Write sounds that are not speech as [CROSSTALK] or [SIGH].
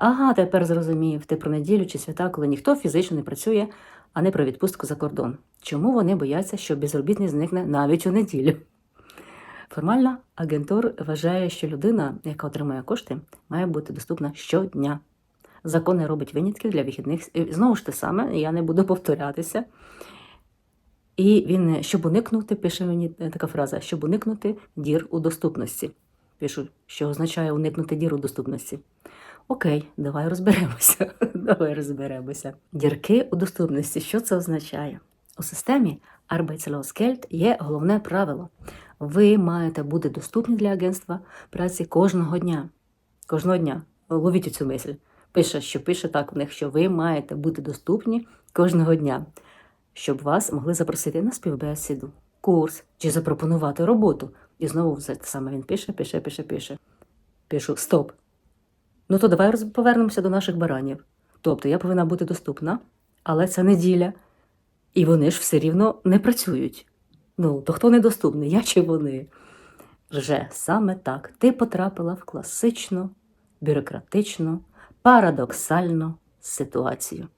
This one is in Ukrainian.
Ага, тепер зрозумів, ти про неділю чи свята, коли ніхто фізично не працює, а не про відпустку за кордон. Чому вони бояться, що безробітний зникне навіть у неділю? Формально агентур вважає, що людина, яка отримує кошти, має бути доступна щодня. Закон не робить винятків для вихідних. І Знову ж те саме, я не буду повторятися. І він, щоб уникнути, пише мені е, така фраза, щоб уникнути дір у доступності. Пишу, що означає уникнути дір у доступності. Окей, давай розберемося. [LAUGHS] давай розберемося. Дірки у доступності. Що це означає? У системі Arbeitslosgeld є головне правило. Ви маєте бути доступні для агентства праці кожного дня. Кожного дня. Ловіть цю мисль. Пише, що пише так в них, що ви маєте бути доступні кожного дня, щоб вас могли запросити на співбесіду, курс чи запропонувати роботу. І знову все саме він пише, пише, пише, пише. Пишу стоп. Ну то давай повернемося до наших баранів. Тобто я повинна бути доступна, але це неділя, і вони ж все рівно не працюють. Ну, то хто недоступний, я чи вони? Вже саме так ти потрапила в класичну, бюрократичну, парадоксальну ситуацію.